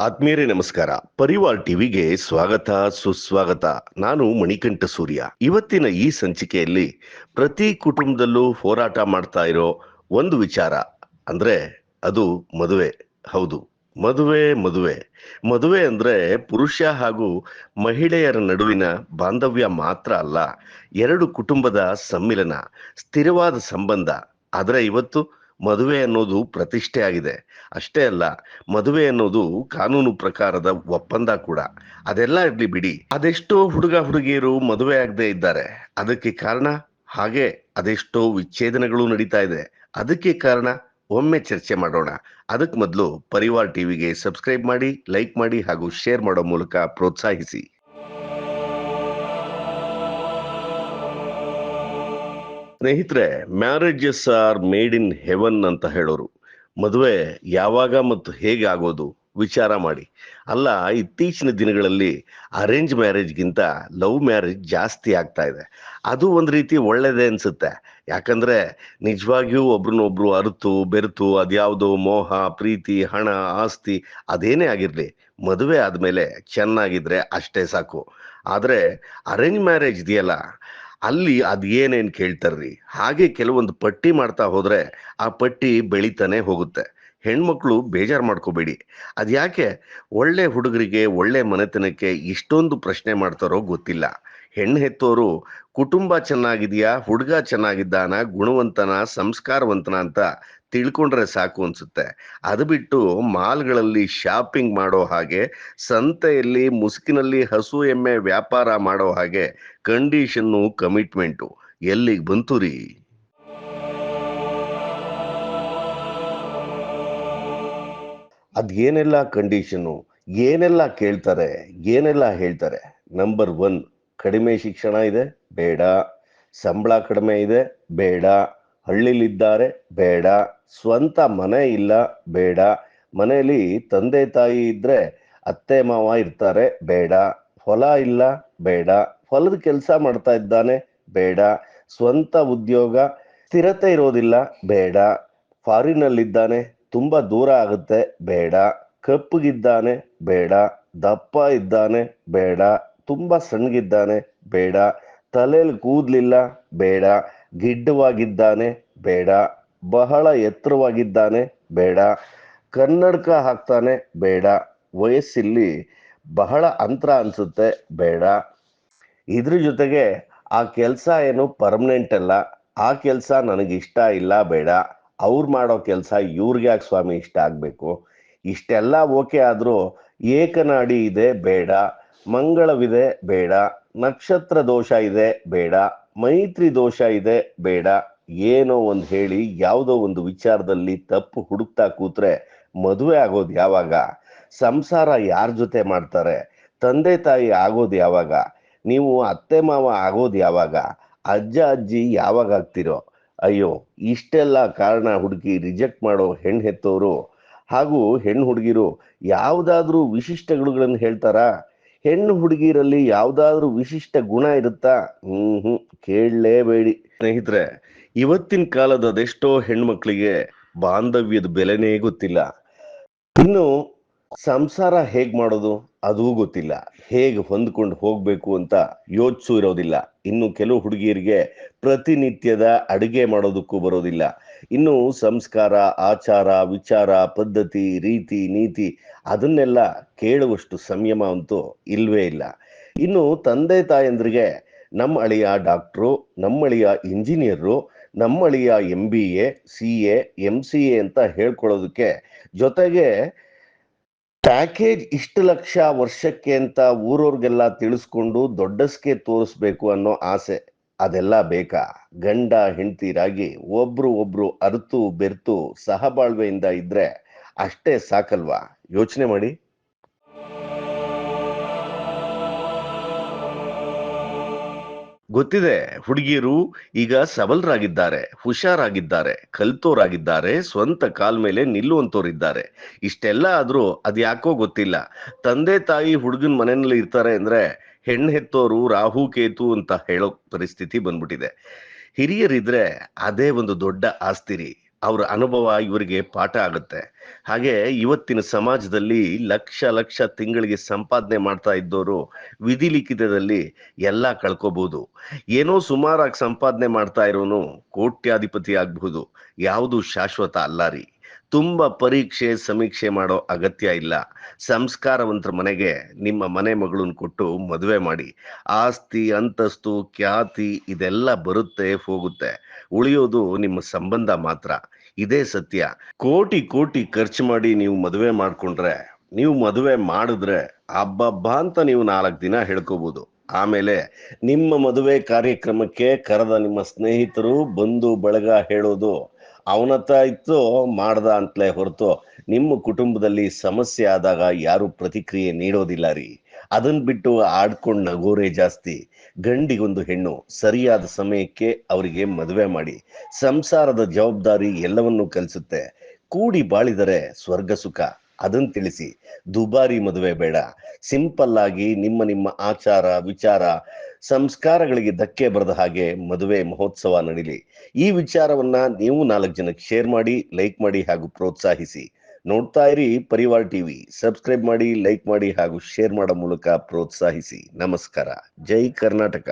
ಆತ್ಮೀಯರೇ ನಮಸ್ಕಾರ. ಪರಿವಾರ್ ಟಿವಿಗೆ ಸ್ವಾಗತ, ಸುಸ್ವಾಗತ. ನಾನು ಮಣಿಕಂಠ ಸೂರ್ಯ. ಇವತ್ತಿನ ಈ ಸಂಚಿಕೆಯಲ್ಲಿ ಪ್ರತಿ ಕುಟುಂಬದಲ್ಲೂ ಹೋರಾಟ ಮಾಡ್ತಾ ಇರೋ ಒಂದು ವಿಚಾರ. ಅಂದ್ರೆ ಅದು ಮದುವೆ. ಹೌದು. ಮದುವೆ ಮದುವೆ. ಮದುವೆ ಅಂದ್ರೆ ಪುರುಷ ಹಾಗೂ ಮಹಿಳೆಯರ ನಡುವಿನ ಬಾಂಧವ್ಯ ಮಾತ್ರ ಅಲ್ಲ, ಎರಡು ಕುಟುಂಬದ ಸಮ್ಮಿಲನ, ಸ್ಥಿರವಾದ ಸಂಬಂಧ. ಆದ್ರೆ ಇವತ್ತು ಮದುವೆ ಅನ್ನೋದು ಪ್ರತಿಷ್ಠೆ ಆಗಿದೆ. ಅಷ್ಟೇ ಅಲ್ಲ, ಮದುವೆ ಅನ್ನೋದು ಕಾನೂನು ಪ್ರಕಾರದ ಒಪ್ಪಂದ ಕೂಡ. ಅದೆಲ್ಲ ಇರಲಿ ಬಿಡಿ. ಅದೆಷ್ಟೋ ಹುಡುಗ ಹುಡುಗಿಯರು ಮದುವೆ ಆಗದೆ ಇದ್ದಾರೆ. ಅದಕ್ಕೆ ಕಾರಣ? ಹಾಗೆ ಅದೆಷ್ಟೋ ವಿಚ್ಛೇದನಗಳು ನಡೀತಾ ಇದೆ. ಅದಕ್ಕೆ ಕಾರಣ? ಒಮ್ಮೆ ಚರ್ಚೆ ಮಾಡೋಣ. ಅದಕ್ಕೆ ಮೊದಲು ಪರಿವಾರ್ ಟಿವಿಗೆ ಸಬ್ಸ್ಕ್ರೈಬ್ ಮಾಡಿ, ಲೈಕ್ ಮಾಡಿ ಹಾಗೂ ಶೇರ್ ಮಾಡೋ ಮೂಲಕ ಪ್ರೋತ್ಸಾಹಿಸಿ. ಸ್ನೇಹಿತರೆ marriages are made in heaven ಅಂತ ಹೇಳೋರು. ಮದುವೆ ಯಾವಾಗ ಮತ್ತು ಹೇಗೆ ಆಗೋದು ವಿಚಾರ ಮಾಡಿ. ಅಲ್ಲ, ಇತ್ತೀಚಿನ ದಿನಗಳಲ್ಲಿ ಅರೇಂಜ್ ಮ್ಯಾರೇಜ್ಗಿಂತ ಲವ್ ಮ್ಯಾರೇಜ್ ಜಾಸ್ತಿ ಆಗ್ತಾ ಇದೆ. ಅದು ಒಂದು ರೀತಿ ಒಳ್ಳೆಯದೇ ಅನಿಸುತ್ತೆ. ಯಾಕಂದರೆ ನಿಜವಾಗಿಯೂ ಒಬ್ರನ್ನೊಬ್ರು ಅರಿತು, ಬೆರೆತು, ಅದ್ಯಾವುದೋ ಮೋಹ, ಪ್ರೀತಿ, ಹಣ, ಆಸ್ತಿ, ಅದೇನೇ ಆಗಿರಲಿ, ಮದುವೆ ಆದಮೇಲೆ ಚೆನ್ನಾಗಿದ್ರೆ ಅಷ್ಟೇ ಸಾಕು. ಆದರೆ ಅರೇಂಜ್ ಮ್ಯಾರೇಜ್ ಇದೆಯಲ್ಲ ಅಲ್ಲಿ ಅದು ಏನೇನು ಕೇಳ್ತಾರ್ರಿ? ಹಾಗೆ ಕೆಲವೊಂದು ಪಟ್ಟಿ ಮಾಡ್ತಾ ಹೋದರೆ ಆ ಪಟ್ಟಿ ಬೆಳೀತಾನೆ ಹೋಗುತ್ತೆ. ಹೆಣ್ಮಕ್ಳು ಬೇಜಾರು ಮಾಡ್ಕೋಬೇಡಿ. ಅದ್ಯಾಕೆ ಒಳ್ಳೆ ಹುಡುಗರಿಗೆ, ಒಳ್ಳೆ ಮನೆತನಕ್ಕೆ ಇಷ್ಟೊಂದು ಪ್ರಶ್ನೆ ಮಾಡ್ತಾರೋ ಗೊತ್ತಿಲ್ಲ. ಹೆಣ್ಣು ಹೆತ್ತೋರು, ಕುಟುಂಬ ಚೆನ್ನಾಗಿದೆಯಾ? ಹುಡುಗ ಚೆನ್ನಾಗಿದ್ದಾನ? ಗುಣವಂತನ? ಸಂಸ್ಕಾರವಂತನ? ಅಂತ ತಿಳ್ಕೊಂಡ್ರೆ ಸಾಕು ಅನ್ಸುತ್ತೆ. ಅದು ಬಿಟ್ಟು ಮಾಲ್ಗಳಲ್ಲಿ ಶಾಪಿಂಗ್ ಮಾಡೋ ಹಾಗೆ, ಸಂತೆಯಲ್ಲಿ ಮುಸುಕಿನಲ್ಲಿ ಹಸು ಎಮ್ಮೆ ವ್ಯಾಪಾರ ಮಾಡೋ ಹಾಗೆ ಕಂಡೀಷನ್ನು, ಕಮಿಟ್ಮೆಂಟು ಎಲ್ಲಿಗೆ ಬಂತು ರೀ? ಅದೇನೆಲ್ಲ ಕಂಡೀಷನ್ನು, ಏನೆಲ್ಲ ಕೇಳ್ತಾರೆ, ಏನೆಲ್ಲ ಹೇಳ್ತಾರೆ? ನಂಬರ್ ಒನ್, ಕಡಿಮೆ ಶಿಕ್ಷಣ ಇದೆ, ಬೇಡ. ಸಂಬಳ ಕಡಿಮೆ ಇದೆ, ಬೇಡ. ಹಳ್ಳಿಲಿದ್ದಾರೆ, ಬೇಡ. ಸ್ವಂತ ಮನೆ ಇಲ್ಲ, ಬೇಡ. ಮನೆಯಲ್ಲಿ ತಂದೆ ತಾಯಿ ಇದ್ದರೆ ಅತ್ತೆ, ಮಾವ ಇರ್ತಾರೆ, ಬೇಡ. ಹೊಲ ಇಲ್ಲ, ಬೇಡ. ಹೊಲದ ಕೆಲಸ ಮಾಡ್ತಾ ಇದ್ದಾನೆ, ಬೇಡ. ಸ್ವಂತ ಉದ್ಯೋಗ, ಸ್ಥಿರತೆ ಇರೋದಿಲ್ಲ, ಬೇಡ. ಫಾರಿನಲ್ಲಿದ್ದಾನೆ, ತುಂಬಾ ದೂರ ಆಗುತ್ತೆ, ಬೇಡ. ಕಪ್ಪಗಿದ್ದಾನೆ, ಬೇಡ. ದಪ್ಪ ಇದ್ದಾನೆ, ಬೇಡ. ತುಂಬಾ ಸಣ್ಣಗಿದ್ದಾನೆ, ಬೇಡ. ತಲೆಯಲ್ಲಿ ಕೂದ್ಲಿಲ್ಲ, ಬೇಡ. ಗಿಡ್ಡವಾಗಿದ್ದಾನೆ, ಬೇಡ. ಬಹಳ ಎತ್ತರವಾಗಿದ್ದಾನೆ, ಬೇಡ. ಕನ್ನಡಕ ಹಾಕ್ತಾನೆ, ಬೇಡ. ವಯಸ್ಸಿಲ್ಲಿ ಬಹಳ ಅಂತರ ಅನ್ಸುತ್ತೆ, ಬೇಡ. ಇದ್ರ ಜೊತೆಗೆ ಆ ಕೆಲಸ ಏನು ಪರ್ಮನೆಂಟ್ ಅಲ್ಲ. ಆ ಕೆಲಸ ಇಷ್ಟ ಇಲ್ಲ, ಬೇಡ. ಅವ್ರು ಮಾಡೋ ಕೆಲಸ ಇವ್ರಿಗೆ ಯಾಕೆ ಸ್ವಾಮಿ ಇಷ್ಟ ಆಗಬೇಕು? ಇಷ್ಟೆಲ್ಲ ಓಕೆ ಆದ್ರೂ ಏಕನಾಡಿ ಇದೆ, ಬೇಡ. ಮಂಗಳವಿದೆ, ಬೇಡ. ನಕ್ಷತ್ರ ದೋಷ ಇದೆ, ಬೇಡ. ಮೈತ್ರಿ ದೋಷ ಇದೆ, ಬೇಡ. ಏನೋ ಒಂದು ಹೇಳಿ ಯಾವುದೋ ಒಂದು ವಿಚಾರದಲ್ಲಿ ತಪ್ಪು ಹುಡುಕ್ತಾ ಕೂತ್ರೆ ಮದುವೆ ಆಗೋದು ಯಾವಾಗ? ಸಂಸಾರ ಯಾರ ಜೊತೆ ಮಾಡ್ತಾರೆ? ತಂದೆ ತಾಯಿ ಆಗೋದು ಯಾವಾಗ? ನೀವು ಅತ್ತೆ ಮಾವ ಆಗೋದು ಯಾವಾಗ? ಅಜ್ಜ, ಅಜ್ಜಿ ಯಾವಾಗ ಆಗ್ತಿರೋ? ಅಯ್ಯೋ, ಇಷ್ಟೆಲ್ಲ ಕಾರಣ ಹುಡುಕಿ ರಿಜೆಕ್ಟ್ ಮಾಡೋ ಹೆಣ್ಣು ಹೆತ್ತೋರು ಹಾಗೂ ಹೆಣ್ಣು ಹುಡುಗಿರು ಯಾವುದಾದ್ರೂ ವಿಶಿಷ್ಟಗಳನ್ನು ಹೇಳ್ತಾರಾ? ಹೆಣ್ಣು ಹುಡುಗಿರಲ್ಲಿ ಯಾವುದಾದ್ರೂ ವಿಶಿಷ್ಟ ಗುಣ ಇರುತ್ತಾ? ಹ್ಮ್ ಹ್ಮ್, ಕೇಳಲೇಬೇಡಿ. ಸ್ನೇಹಿತರೆ ಇವತ್ತಿನ ಕಾಲದ ಅದೆಷ್ಟೋ ಹೆಣ್ಮಕ್ಳಿಗೆ ಬಾಂಧವ್ಯದ ಬೆಲೆನೇ ಗೊತ್ತಿಲ್ಲ. ಇನ್ನು ಸಂಸಾರ ಹೇಗ್ ಮಾಡೋದು ಅದೂ ಗೊತ್ತಿಲ್ಲ. ಹೇಗೆ ಹೊಂದ್ಕೊಂಡು ಹೋಗ್ಬೇಕು ಅಂತ ಯೋಚಿಸು ಇರೋದಿಲ್ಲ. ಇನ್ನು ಕೆಲವು ಹುಡುಗಿಯರಿಗೆ ಪ್ರತಿನಿತ್ಯದ ಅಡುಗೆ ಮಾಡೋದಕ್ಕೂ ಬರೋದಿಲ್ಲ. ಇನ್ನು ಸಂಸ್ಕಾರ, ಆಚಾರ, ವಿಚಾರ, ಪದ್ಧತಿ, ರೀತಿ, ನೀತಿ ಅದನ್ನೆಲ್ಲ ಕೇಳುವಷ್ಟು ಸಂಯಮ ಅಂತೂ ಇಲ್ವೇ ಇಲ್ಲ. ಇನ್ನು ತಂದೆ ತಾಯಂದ್ರಿಗೆ ನಮ್ಮ ಅಳಿಯ ಡಾಕ್ಟ್ರು, ನಮ್ಮ ಅಳಿಯ ಇಂಜಿನಿಯರು ನಮ್ಮ ಅಳಿಯ M B A C A M C A ಅಂತ ಹೇಳ್ಕೊಳ್ಳೋದಕ್ಕೆ ಜೊತೆಗೆ ಪ್ಯಾಕೇಜ್ ಇಷ್ಟು ಲಕ್ಷ ವರ್ಷಕ್ಕೆ ಅಂತ ಊರವ್ರಿಗೆಲ್ಲ ತಿಳಿಸ್ಕೊಂಡು ದೊಡ್ಡಸ್ಕೆ ತೋರಿಸ್ಬೇಕು ಅನ್ನೋ ಆಸೆ. ಅದೆಲ್ಲ ಬೇಕಾ? ಗಂಡ, ಹೆಂಡತಿರಾಗಿ ಒಬ್ರು ಒಬ್ರು ಅರ್ತು ಬೆರ್ತು ಸಹಬಾಳ್ವೆಯಿಂದ ಇದ್ರೆ ಅಷ್ಟೇ ಸಾಕಲ್ವಾ? ಯೋಚನೆ ಮಾಡಿ. ಗೊತ್ತಿದೆ, ಹುಡುಗಿಯರು ಈಗ ಸಬಲರಾಗಿದ್ದಾರೆ, ಹುಷಾರಾಗಿದ್ದಾರೆ, ಕಲ್ತೋರಾಗಿದ್ದಾರೆ, ಸ್ವಂತ ಕಾಲ್ ಮೇಲೆ ನಿಲ್ಲುವಂತೋರಿದ್ದಾರೆ ಇಷ್ಟೆಲ್ಲ ಆದ್ರೂ ಅದ್ಯಾಕೋ ಗೊತ್ತಿಲ್ಲ. ತಂದೆ, ತಾಯಿ ಹುಡುಗನ ಮನೆಯಲ್ಲಿ ಇರ್ತಾರೆ ಅಂದ್ರೆ ಹೆಣ್ಣು ಹೆತ್ತೋರು, ರಾಹು, ಕೇತು ಅಂತ ಹೇಳೋ ಪರಿಸ್ಥಿತಿ ಬಂದ್ಬಿಟ್ಟಿದೆ. ಹಿರಿಯರಿದ್ರೆ ಅದೇ ಒಂದು ದೊಡ್ಡ ಆಸ್ತಿರಿ. ಅವರ ಅನುಭವ ಇವರಿಗೆ ಪಾಠ ಆಗುತ್ತೆ. ಹಾಗೆ ಇವತ್ತಿನ ಸಮಾಜದಲ್ಲಿ ಲಕ್ಷ ಲಕ್ಷ ತಿಂಗಳಿಗೆ ಸಂಪಾದನೆ ಮಾಡ್ತಾ ಇದ್ದವರು ವಿಧಿಲಿಖಿತದಲ್ಲಿ ಎಲ್ಲ ಕಳ್ಕೋಬಹುದು ಏನೋ ಸುಮಾರಾಗಿ ಸಂಪಾದನೆ ಮಾಡ್ತಾ ಇರೋನು ಕೋಟ್ಯಾಧಿಪತಿ ಆಗ್ಬಹುದು. ಯಾವುದು ಶಾಶ್ವತ ಅಲ್ಲ ರೀ. ತುಂಬಾ ಪರೀಕ್ಷೆ, ಸಮೀಕ್ಷೆ ಮಾಡೋ ಅಗತ್ಯ ಇಲ್ಲ. ಸಂಸ್ಕಾರವಂತರ ಮನೆಗೆ ನಿಮ್ಮ ಮನೆ ಮಗಳನ್ನ ಕೊಟ್ಟು ಮದುವೆ ಮಾಡಿ. ಆಸ್ತಿ, ಅಂತಸ್ತು, ಖ್ಯಾತಿ ಇದೆಲ್ಲ ಬರುತ್ತೆ, ಹೋಗುತ್ತೆ. ಉಳಿಯೋದು ನಿಮ್ಮ ಸಂಬಂಧ ಮಾತ್ರ. ಇದೇ ಸತ್ಯ. ಕೋಟಿ ಕೋಟಿ ಖರ್ಚು ಮಾಡಿ ನೀವು ಮದುವೆ ಮಾಡ್ಕೊಂಡ್ರೆ, ನೀವು ಮದುವೆ ಮಾಡಿದ್ರೆ ಹಬ್ಬಬ್ಬ ಅಂತ ನೀವು ನಾಲ್ಕು ದಿನ ಹೇಳ್ಕೋಬಹುದು ಆಮೇಲೆ ನಿಮ್ಮ ಮದುವೆ ಕಾರ್ಯಕ್ರಮಕ್ಕೆ ಕರೆದ ನಿಮ್ಮ ಸ್ನೇಹಿತರು ಬಂಧು ಬಳಗ ಹೇಳೋದು ಅವನತ್ತ ಇತ್ತು ಮಾಡ್ದ ಅಂತಲೇ ಹೊರತು ನಿಮ್ಮ ಕುಟುಂಬದಲ್ಲಿ ಸಮಸ್ಯೆ ಆದಾಗ ಯಾರು ಪ್ರತಿಕ್ರಿಯೆ ನೀಡೋದಿಲ್ಲ ರೀ. ಅದನ್ನ ಬಿಟ್ಟು ಆಡ್ಕೊಂಡು ನಗೋರೆ ಜಾಸ್ತಿ. ಗಂಡಿಗೊಂದು ಹೆಣ್ಣು, ಸರಿಯಾದ ಸಮಯಕ್ಕೆ ಅವರಿಗೆ ಮದುವೆ ಮಾಡಿ. ಸಂಸಾರದ ಜವಾಬ್ದಾರಿ ಎಲ್ಲವನ್ನೂ ಕಲಿಸುತ್ತೆ. ಕೂಡಿ ಬಾಳಿದರೆ ಸ್ವರ್ಗ ಸುಖ. ಅದನ್ನ ತಿಳಿಸಿ. ದುಬಾರಿ ಮದುವೆ ಬೇಡ. ಸಿಂಪಲ್ ಆಗಿ ನಿಮ್ಮ ನಿಮ್ಮ ಆಚಾರ, ವಿಚಾರ ಸಂಸ್ಕಾರಗಳಿಗೆ ಧಕ್ಕೆ ಬರದ ಹಾಗೆ ಮದುವೆ ಮಹೋತ್ಸವ ನಡೀಲಿ. ಈ ವಿಚಾರವನ್ನ ನೀವು ನಾಲ್ಕು ಜನಕ್ಕೆ ಶೇರ್ ಮಾಡಿ ಲೈಕ್ ಮಾಡಿ ಹಾಗೂ ಪ್ರೋತ್ಸಾಹಿಸಿ. ನೋಡ್ತಾ ಇರಿ ಪರಿವಾರ್ ಟಿವಿ. ಸಬ್ಸ್ಕ್ರೈಬ್ ಮಾಡಿ ಲೈಕ್ ಮಾಡಿ ಹಾಗೂ ಶೇರ್ ಮಾಡೋ ಮೂಲಕ ಪ್ರೋತ್ಸಾಹಿಸಿ. ನಮಸ್ಕಾರ. ಜೈ ಕರ್ನಾಟಕ.